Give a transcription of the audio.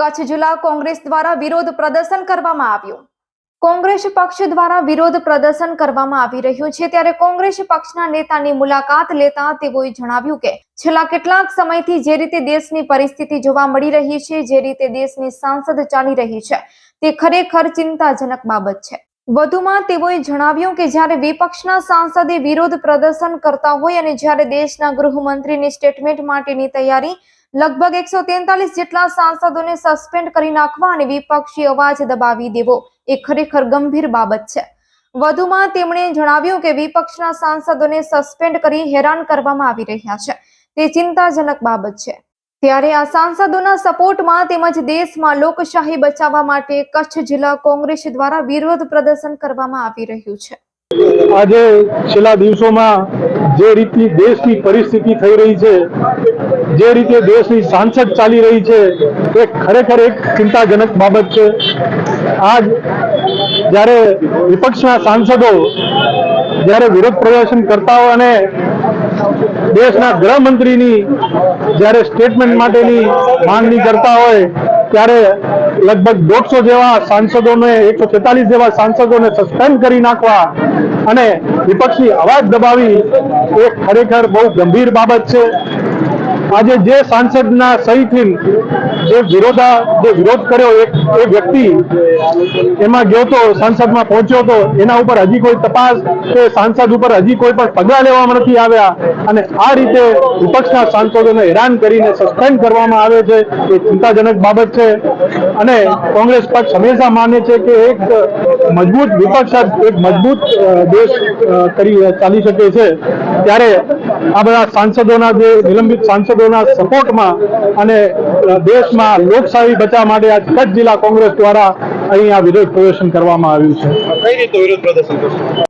કચ્છ જિલ્લા કોંગ્રેસ દ્વારા વિરોધ પ્રદર્શન કરવામાં આવ્યું. કોંગ્રેસ પક્ષ દ્વારા વિરોધ પ્રદર્શન કરવામાં આવી રહ્યું છે ત્યારે કોંગ્રેસ પક્ષના નેતાની મુલાકાત લેતા તેઓએ જણાવ્યું કે છેલ્લા કેટલાક સમયથી જે રીતે દેશની પરિસ્થિતિ જોવા મળી રહી છે, જે રીતે દેશની સાંસદ ચાલી રહી છે, તે ખરેખર ચિંતાજનક બાબત છે. વધુમાં તેઓએ જણાવ્યું કે જ્યારે વિપક્ષના સાંસદે વિરોધ પ્રદર્શન કરતા હોય અને જ્યારે દેશના ગૃહમંત્રીની સ્ટેટમેન્ટ માટેની તૈયારી લગભગ એકસો તેતાલીસ જેટલા સાંસદોને સસ્પેન્ડ કરી નાખવા અને વિપક્ષી અવાજ દબાવી દેવો એ ખરેખર ગંભીર બાબત છે. વધુમાં તેમણે જણાવ્યું કે વિપક્ષના સાંસદોને સસ્પેન્ડ કરી હેરાન કરવામાં આવી રહ્યા છે. તે ચિંતાજનક બાબત છે. ત્યારે આ સાંસદોના સપોર્ટમાં તેમજ દેશમાં લોકશાહી બચાવવા માટે કચ્છ જિલ્લા કોંગ્રેસ દ્વારા વિરોધ પ્રદર્શન કરવામાં આવી રહ્યું છે. આજે છેલ્લા દિવસોમાં જે રીતની દેશની પરિસ્થિતિ થઈ રહી છે, જે રીતે દેશની સાંસદ ચાલી રહી છે, એ ખરેખર એક ચિંતાજનક બાબત છે. આજ જ્યારે વિપક્ષના સાંસદો જ્યારે વિરોધ પ્રદર્શન કરતા હોય અને દેશના ગૃહમંત્રીની જ્યારે સ્ટેટમેન્ટ માટેની માંગણી કરતા હોય, ત્યારે લગભગ દોઢસો જેવા સાંસદોને, એકસો છેતાલીસ જેવા સાંસદોને સસ્પેન્ડ કરી નાખવા અને વિપક્ષી અવાજ દબાવી એ ખરેખર બહુ ગંભીર બાબત છે. આજે જે સાંસદના સહીથી જે વિરોધા જે વિરોધ કર્યો એ વ્યક્તિ એમાં ગયો તો, સંસદમાં પહોંચ્યો તો, એના ઉપર હજી કોઈ તપાસ કે સાંસદ ઉપર હજી કોઈ પણ પગલાં લેવામાં નથી આવ્યા. અને આ રીતે વિપક્ષના સાંસદોને હેરાન કરીને સસ્પેન્ડ કરવામાં આવે છે, એ ચિંતાજનક બાબત છે. અને કોંગ્રેસ પક્ષ હંમેશા માને છે કે એક મજબૂત વિપક્ષ એક મજબૂત દેશ કરી ચાલી શકે છે. ત્યારે આ બધા સાંસદોના જે નિલંબિત સાંસદોના સપોર્ટમાં અને દેશમાં લોકશાહી બચાવવા માટે આજ કચ્છ જિલ્લા કોંગ્રેસ દ્વારા અહીં આ વિરોધ પ્રદર્શન કરવામાં આવ્યું છે. કઈ રીતે વિરોધ પ્રદર્શન કરશો?